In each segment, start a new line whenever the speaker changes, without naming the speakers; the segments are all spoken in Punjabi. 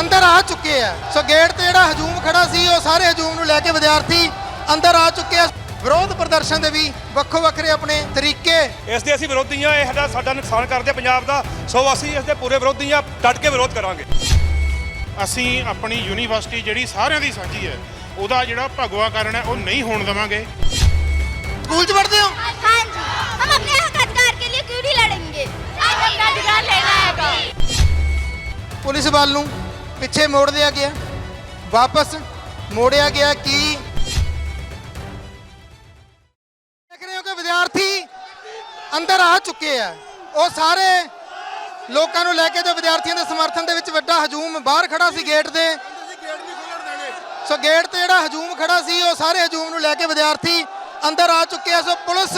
ਅੰਦਰ ਆ ਚੁੱਕੇ ਆ ਸੋ ਗੇਟ ਤੇ ਜਿਹੜਾ ਹਜੂਮ ਖੜਾ ਸੀ ਉਹ ਸਾਰੇ ਹਜੂਮ ਨੂੰ ਲੈ ਕੇ ਵਿਦਿਆਰਥੀ ਅੰਦਰ ਆ ਚੁੱਕੇ ਆ ਵਿਰੋਧ ਪ੍ਰਦਰਸ਼ਨ ਦੇ ਵੀ ਵੱਖੋ ਵੱਖਰੇ ਆਪਣੇ ਤਰੀਕੇ
ਇਸ ਦੇ ਅਸੀਂ ਵਿਰੋਧੀ ਹਾਂ ਇਹ ਸਾਡਾ ਸਾਡਾ ਨੁਕਸਾਨ ਕਰਦੇ ਪੰਜਾਬ ਦਾ ਸੋ ਅਸੀਂ ਇਸ ਦੇ ਪੂਰੇ ਵਿਰੋਧੀ ਹਾਂ ਡਟ ਕੇ ਵਿਰੋਧ ਕਰਾਂਗੇ
ਅਸੀਂ ਆਪਣੀ ਯੂਨੀਵਰਸਿਟੀ ਜਿਹੜੀ ਸਾਰਿਆਂ ਦੀ ਸਾਂਝੀ ਹੈ ਉਹਦਾ ਜਿਹੜਾ ਭਗਵਾਕਰਨ ਹੈ ਉਹ ਨਹੀਂ ਹੋਣ ਦੇਵਾਂਗੇ
ਸਕੂਲ 'ਚ ਪੜ੍ਹਦੇ ਹੋ
हाँ जी हम अपने हक अधिकार के लिए क्यों नहीं लड़ेंगे आज अपना अधिकार लेना है
ਪੁਲਿਸ ਵੱਲ ਨੂੰ ਪਿੱਛੇ ਮੋੜ ਲਿਆ ਗਿਆ। ਵਾਪਸ ਮੋੜਿਆ ਗਿਆ ਕੀ? ਦੇਖ ਰਹੇ ਹੋ ਕਿ ਵਿਦਿਆਰਥੀ ਅੰਦਰ ਆ ਚੁੱਕੇ ਆ। ਉਹ ਸਾਰੇ ਲੋਕਾਂ ਨੂੰ ਲੈ ਕੇ ਜੋ ਵਿਦਿਆਰਥੀਆਂ ਦੇ ਸਮਰਥਨ ਦੇ ਵਿੱਚ ਵੱਡਾ ਹਜੂਮ ਬਾਹਰ ਖੜਾ ਸੀ ਗੇਟ ਦੇ। ਸੋ ਗੇਟ ਤੇ ਜਿਹੜਾ ਹਜੂਮ ਖੜਾ ਸੀ, ਉਹ ਸਾਰੇ ਹਜੂਮ ਨੂੰ ਲੈ ਕੇ ਵਿਦਿਆਰਥੀ ਅੰਦਰ ਆ ਚੁੱਕੇ ਆ। ਸੋ ਪੁਲਿਸ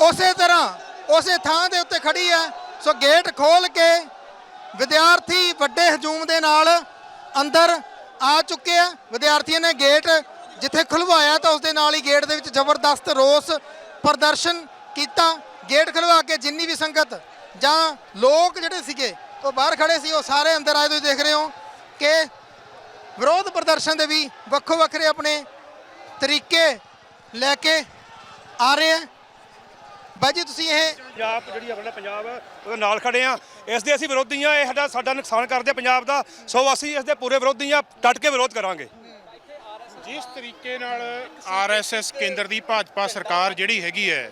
ਉਸੇ ਤਰ੍ਹਾਂ, ਉਸੇ ਥਾਂ ਦੇ ਉੱਤੇ ਖੜੀ ਹੈ ਸੋ ਗੇਟ ਖੋਲ ਕੇ ਵਿਦਿਆਰਥੀ ਵੱਡੇ ਹਜੂਮ ਦੇ ਨਾਲ ਅੰਦਰ ਆ ਚੁੱਕੇ ਆ। ਵਿਦਿਆਰਥੀਆਂ ਨੇ ਗੇਟ ਜਿੱਥੇ ਖੁਲਵਾਇਆ ਤਾਂ ਉਸ ਦੇ ਨਾਲ ਹੀ ਗੇਟ ਦੇ ਵਿੱਚ ਜ਼ਬਰਦਸਤ ਰੋਸ ਪ੍ਰਦਰਸ਼ਨ ਕੀਤਾ। ਗੇਟ ਖੁਲਵਾ ਕੇ ਜਿੰਨੀ ਵੀ ਸੰਗਤ ਜਾਂ ਲੋਕ ਜਿਹੜੇ ਸੀਗੇ ਉਹ ਬਾਹਰ ਖੜੇ ਸੀ, ਉਹ ਸਾਰੇ ਅੰਦਰ ਆਏ। ਤੁਸੀਂ ਦੇਖ ਰਹੇ ਹੋ ਕਿ ਵਿਰੋਧ ਪ੍ਰਦਰਸ਼ਨ ਦੇ ਵੀ ਵੱਖੋ ਵੱਖਰੇ ਆਪਣੇ ਤਰੀਕੇ ਲੈ ਕੇ ਆ ਰਹੇ ਆ। ਬਾਈ ਜੀ, ਤੁਸੀਂ ਇਹ
ਪੰਜਾਬ ਜਿਹੜੀ ਆਪਣਾ ਪੰਜਾਬ ਹੈ ਉਹਦੇ ਨਾਲ ਖੜੇ ਆ। ਇਸ ਦੇ ਅਸੀਂ ਵਿਰੋਧੀ ਹਾਂ, ਇਹ ਸਾਡਾ ਸਾਡਾ ਨੁਕਸਾਨ ਕਰਦੇ ਪੰਜਾਬ ਦਾ। ਸੋ ਅਸੀਂ ਇਸ ਦੇ ਪੂਰੇ ਵਿਰੋਧੀ ਹਾਂ, ਡਟ ਕੇ ਵਿਰੋਧ ਕਰਾਂਗੇ।
ਜਿਸ ਤਰੀਕੇ ਨਾਲ ਆਰਐਸਐਸ ਕੇਂਦਰ ਦੀ ਭਾਜਪਾ ਸਰਕਾਰ ਜਿਹੜੀ ਹੈਗੀ ਹੈ,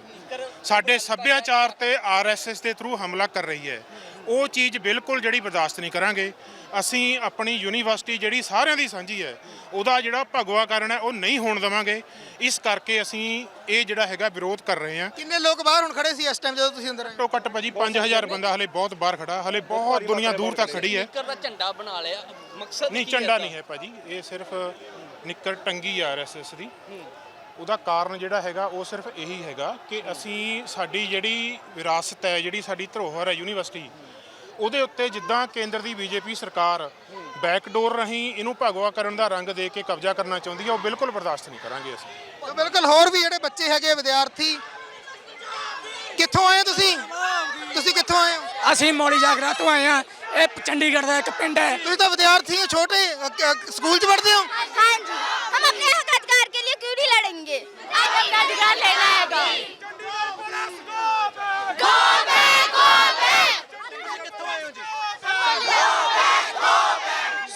ਸਾਡੇ ਸੱਭਿਆਚਾਰ ਤੇ ਆਰਐਸਐਸ ਦੇ ਥਰੂ ਹਮਲਾ ਕਰ ਰਹੀ ਹੈ, ਉਹ ਚੀਜ਼ ਬਿਲਕੁਲ ਜਿਹੜੀ ਬਰਦਾਸ਼ਤ ਨਹੀਂ ਕਰਾਂਗੇ। ਅਸੀਂ ਆਪਣੀ ਯੂਨੀਵਰਸਿਟੀ ਜਿਹੜੀ ਸਾਰਿਆਂ ਦੀ ਸਾਂਝੀ ਹੈ ਉਹਦਾ ਜਿਹੜਾ ਭਗਵਾਕਰਨ ਹੈ ਉਹ ਨਹੀਂ ਹੋਣ ਦੇਵਾਂਗੇ। ਇਸ ਕਰਕੇ ਅਸੀਂ ਇਹ ਜਿਹੜਾ ਹੈਗਾ ਵਿਰੋਧ ਕਰ ਰਹੇ ਹਾਂ।
ਕਿੰਨੇ ਲੋਕ ਬਾਹਰ ਹੁਣ ਖੜੇ ਸੀ ਇਸ ਟਾਈਮ ਜਦੋਂ ਤੁਸੀਂ ਅੰਦਰ ਆਏ?
ਘੱਟੋ ਘੱਟ ਭਾਜੀ 5000 ਬੰਦਾ ਹਲੇ ਬਹੁਤ ਬਾਹਰ ਖੜਾ ਹਲੇ ਬਹੁਤ ਦੁਨੀਆ ਦੂਰ ਤੱਕ ਖੜੀ ਹੈ।
ਨਿੱਕਰ ਦਾ ਝੰਡਾ ਬਣਾ ਲਿਆ ਮਕਸਦ
ਨਹੀਂ ਝੰਡਾ? ਨਹੀਂ ਹੈ ਭਾਜੀ ਇਹ ਸਿਰਫ ਨਿੱਕਰ ਟੰਗੀ ਆ ਆਰਐਸਐਸ ਦੀ। ਉਹਦਾ ਕਾਰਨ ਜਿਹੜਾ ਹੈਗਾ ਉਹ ਸਿਰਫ ਇਹੀ ਹੈਗਾ ਕਿ ਅਸੀਂ ਸਾਡੀ ਜਿਹੜੀ ਵਿਰਾਸਤ ਹੈ ਜਿਹੜੀ ਸਾਡੀ ਧਰੋਹਰ ਹੈ ਯੂਨੀਵਰਸਿਟੀ ਉਹਦੇ ਉੱਤੇ ਜਿੱਦਾਂ ਕੇਂਦਰ ਦੀ ਬੀਜੇਪੀ ਸਰਕਾਰ ਬੈਕਡੋਰ ਰਹੀ ਇਹਨੂੰ ਭਗਵਾ ਕਰਨ ਦਾ ਰੰਗ ਦੇ ਕੇ ਕਬਜ਼ਾ ਕਰਨਾ ਚਾਹੁੰਦੀ ਹੈ ਉਹ ਬਿਲਕੁਲ ਬਰਦਾਸ਼ਤ ਨਹੀਂ ਕਰਾਂਗੇ ਅਸੀਂ।
ਤਾਂ ਬਿਲਕੁਲ ਹੋਰ ਵੀ ਜਿਹੜੇ ਬੱਚੇ ਹੈਗੇ ਵਿਦਿਆਰਥੀ ਕਿੱਥੋਂ ਆਏ ਹੋ ਤੁਸੀਂ? ਤੁਸੀਂ ਕਿੱਥੋਂ ਆਏ ਹੋ?
ਅਸੀਂ ਮੌਲੀ ਜਾਗਰਾ ਤੋਂ ਆਏ ਆ ਇਹ ਚੰਡੀਗੜ੍ਹ ਦਾ ਇੱਕ ਪਿੰਡ ਹੈ।
ਤੁਸੀਂ ਤਾਂ ਵਿਦਿਆਰਥੀ ਹੋ ਛੋਟੇ ਅ, ਸਕੂਲ 'ਚ ਪੜ੍ਹਦੇ ਹੋ?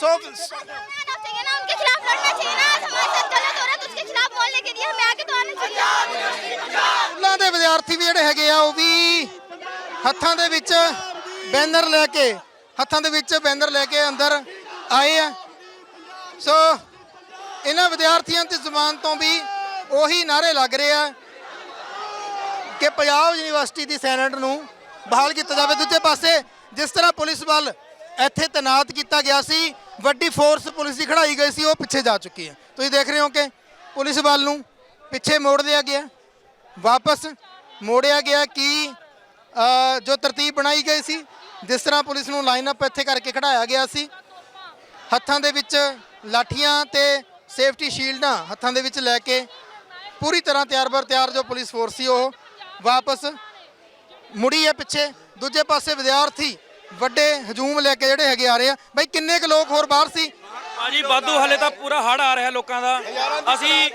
ਸੋ
चाहिए ना उनके खिलाफ लड़ना चाहिए ना आज हमारे साथ गलत हो रहा है तो उसके खिलाफ बोलने के लिए हमें आगे तो आना चाहिए
ਸਕੂਲਾਂ ਦੇ ਵਿਦਿਆਰਥੀ ਵੀ ਜਿਹੜੇ ਹੈਗੇ ਆ ਉਹ ਵੀ ਹੱਥਾਂ ਦੇ ਵਿੱਚ ਬੈਨਰ ਲੈ ਕੇ ਹੱਥਾਂ ਦੇ ਵਿੱਚ ਬੈਨਰ ਲੈ ਕੇ ਅੰਦਰ ਆਏ ਆ ਸੋ ਇਹਨਾਂ ਵਿਦਿਆਰਥੀਆਂ ਦੀ ਜ਼ੁਬਾਨ ਤੋਂ ਵੀ ਉਹੀ ਨਾਰੇ ਲੱਗ ਰਹੇ ਆ ਕਿ ਪੰਜਾਬ ਯੂਨੀਵਰਸਿਟੀ ਦੀ ਸੈਨੇਟ ਨੂੰ ਬਹਾਲ ਕੀਤਾ ਜਾਵੇ ਦੂਜੇ ਪਾਸੇ ਜਿਸ ਤਰ੍ਹਾਂ ਪੁਲਿਸ ਵੱਲ ਇੱਥੇ ਤੈਨਾਤ ਕੀਤਾ ਗਿਆ ਸੀ। ਵੱਡੀ ਫੋਰਸ ਪੁਲਿਸ ਦੀ ਖੜਾਈ ਗਈ ਸੀ, ਉਹ ਪਿੱਛੇ ਜਾ ਚੁੱਕੀ ਹੈ। ਤੁਸੀਂ ਦੇਖ ਰਹੇ ਹੋ ਕਿ ਪੁਲਿਸ ਵੱਲ ਨੂੰ ਪਿੱਛੇ ਮੋੜ ਲਿਆ ਗਿਆ। ਵਾਪਸ ਮੋੜਿਆ ਗਿਆ ਕਿ ਜੋ ਤਰਤੀਬ ਬਣਾਈ ਗਈ ਸੀ, ਜਿਸ ਤਰ੍ਹਾਂ ਪੁਲਿਸ ਨੂੰ ਲਾਈਨ ਅਪ ਇੱਥੇ ਕਰਕੇ ਖੜਾਇਆ ਗਿਆ ਸੀ। ਹੱਥਾਂ ਦੇ ਵਿੱਚ ਲਾਠੀਆਂ ਤੇ ਸੇਫਟੀ ਸ਼ੀਲਡਾਂ ਹੱਥਾਂ ਦੇ ਵਿੱਚ ਲੈ ਕੇ ਪੂਰੀ ਤਰ੍ਹਾਂ ਤਿਆਰ-ਬਰ ਤਿਆਰ ਜੋ ਪੁਲਿਸ ਫੋਰਸ ਸੀ, ਉਹ ਵਾਪਸ ਮੁੜੀ ਹੈ ਪਿੱਛੇ। ਦੂਜੇ ਪਾਸੇ ਵਿਦਿਆਰਥੀ ਵੱਡੇ ਹਜੂਮ ਲੈ ਕੇ ਜਿਹੜੇ ਹੈਗੇ ਆ ਰਹੇ ਆ। ਬਈ ਕਿੰਨੇ ਕੁ ਲੋਕ ਹੋਰ ਬਾਹਰ ਸੀ?
ਹਾਂਜੀ ਵਾਧੂ ਹਲੇ ਤਾਂ ਪੂਰਾ ਹੜ ਆ ਰਿਹਾ ਲੋਕਾਂ ਦਾ। ਅਸੀਂ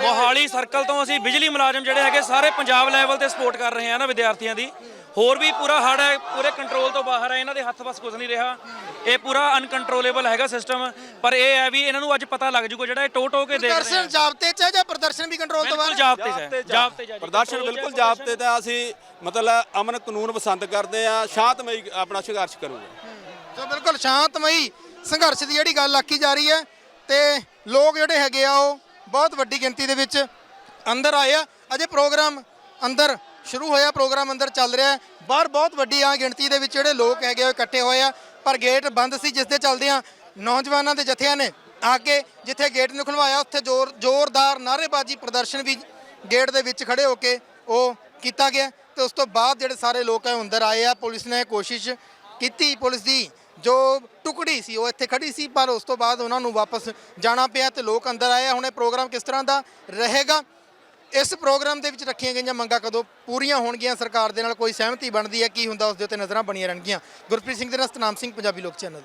ਮੋਹਾਲੀ ਸਰਕਲ ਤੋਂ ਅਸੀਂ ਬਿਜਲੀ ਮੁਲਾਜ਼ਮ ਜਿਹੜੇ ਹੈਗੇ ਸਾਰੇ ਪੰਜਾਬ ਲੈਵਲ ਤੇ ਸਪੋਰਟ ਕਰ ਰਹੇ ਹਾਂ ਨਾ ਵਿਦਿਆਰਥੀਆਂ ਦੀ ਹੋਰ ਵੀ ਪੂਰਾ ਹੜ ਹੈ ਪੂਰੇ ਕੰਟਰੋਲ ਤੋਂ ਬਾਹਰ ਹੈ ਇਹਨਾਂ ਦੇ ਹੱਥ ਵਸ ਕੁਝ ਨਹੀਂ ਰਿਹਾ ਇਹ ਪੂਰਾ ਅਨਕੰਟਰੋਲੇਬਲ ਹੈਗਾ ਸਿਸਟਮ ਪਰ ਇਹ ਹੈ ਵੀ ਇਹਨਾਂ ਨੂੰ ਅੱਜ ਪਤਾ ਲੱਗ ਜੂਗਾ ਜਿਹੜਾ ਇਹ ਟੋ ਟੋ ਕੇ ਦੇਖ ਰਹੇ
ਪ੍ਰਦਰਸ਼ਨ
ਆ
ਜਾਬਤੇ ਚ ਹੈ ਜਾਂ ਪ੍ਰਦਰਸ਼ਨ ਵੀ ਕੰਟਰੋਲ ਤੋਂ
ਬਿਲਕੁਲ
ਬਾਹਰ ਹੈ?
ਜਾਬਤੇ।
ਪ੍ਰਦਰਸ਼ਨ ਬਿਲਕੁਲ। ਜਾਬਤੇ ਤੇ ਅਸੀਂ ਮਤਲਬ ਅਮਨ ਕਾਨੂੰਨ ਪਸੰਦ ਕਰਦੇ ਆ ਸ਼ਾਂਤਮਈ ਆਪਣਾ ਸੰਘਰਸ਼ ਕਰੂਗੇ
ਸੋ ਬਿਲਕੁਲ ਸ਼ਾਂਤਮਈ ਸੰਘਰਸ਼ ਦੀ ਜਿਹੜੀ ਗੱਲ ਆਖੀ ਜਾ ਰਹੀ ਹੈ ਤੇ ਲੋਕ ਜਿਹੜੇ ਹੈਗੇ ਆ ਉਹ ਬਹੁਤ ਵੱਡੀ ਗਿਣਤੀ ਦੇ ਵਿੱਚ ਅੰਦਰ ਆਏ ਆ। ਅਜੇ ਪ੍ਰੋਗਰਾਮ ਅੰਦਰ ਸ਼ੁਰੂ ਹੋਇਆ, ਪ੍ਰੋਗਰਾਮ ਅੰਦਰ ਚੱਲ ਰਿਹਾ ਬਾਹਰ ਬਹੁਤ ਵੱਡੀ ਆ ਗਿਣਤੀ ਦੇ ਵਿੱਚ ਜਿਹੜੇ ਲੋਕ ਹੈਗੇ ਆ, ਉਹ ਇਕੱਠੇ ਹੋਏ ਆ। ਪਰ ਗੇਟ ਬੰਦ ਸੀ, ਜਿਸ ਦੇ ਚੱਲਦਿਆਂ ਨੌਜਵਾਨਾਂ ਦੇ ਜਥਿਆਂ ਨੇ ਆ ਕੇ ਜਿੱਥੇ ਗੇਟ ਨੂੰ ਖੁਲਵਾਇਆ, ਉੱਥੇ ਜ਼ੋਰ ਜ਼ੋਰਦਾਰ ਨਾਅਰੇਬਾਜ਼ੀ ਪ੍ਰਦਰਸ਼ਨ ਵੀ ਗੇਟ ਦੇ ਵਿੱਚ ਖੜੇ ਹੋ ਕੇ ਉਹ ਕੀਤਾ ਗਿਆ। ਤੇ ਉਸ ਤੋਂ ਬਾਅਦ ਜਿਹੜੇ ਸਾਰੇ ਲੋਕ ਹੈ ਉਹ ਅੰਦਰ ਆਏ ਆ। ਪੁਲਿਸ ਨੇ ਕੋਸ਼ਿਸ਼ ਕੀਤੀ, ਪੁਲਿਸ ਦੀ ਜੋ ਟੁਕੜੀ ਸੀ, ਉਹ ਇੱਥੇ ਖੜੀ ਸੀ, ਪਰ ਉਸ ਤੋਂ ਬਾਅਦ ਉਹਨਾਂ ਨੂੰ ਵਾਪਸ ਜਾਣਾ ਪਿਆ ਤੇ ਲੋਕ ਅੰਦਰ ਆਏ। ਆ। ਹੁਣ ਇਹ ਪ੍ਰੋਗਰਾਮ ਕਿਸ ਤਰ੍ਹਾਂ ਦਾ ਰਹੇਗਾ? ਇਸ ਪ੍ਰੋਗਰਾਮ ਦੇ ਵਿੱਚ ਰੱਖੀਆਂ ਗਈਆਂ ਮੰਗਾਂ ਕਦੋਂ ਪੂਰੀਆਂ ਹੋਣਗੀਆਂ? ਸਰਕਾਰ ਦੇ ਨਾਲ ਕੋਈ ਸਹਿਮਤੀ ਬਣਦੀ ਹੈ? ਕੀ ਹੁੰਦਾ? ਉਸ ਦੇ ਉੱਤੇ ਨਜ਼ਰਾਂ ਬਣੀਆਂ ਰਹਿਣਗੀਆਂ। ਗੁਰਪ੍ਰੀਤ ਸਿੰਘ ਦੇ ਨਾਲ ਸਤਨਾਮ ਸਿੰਘ, ਪੰਜਾਬੀ ਲੋਕ ਚੈਨਲ।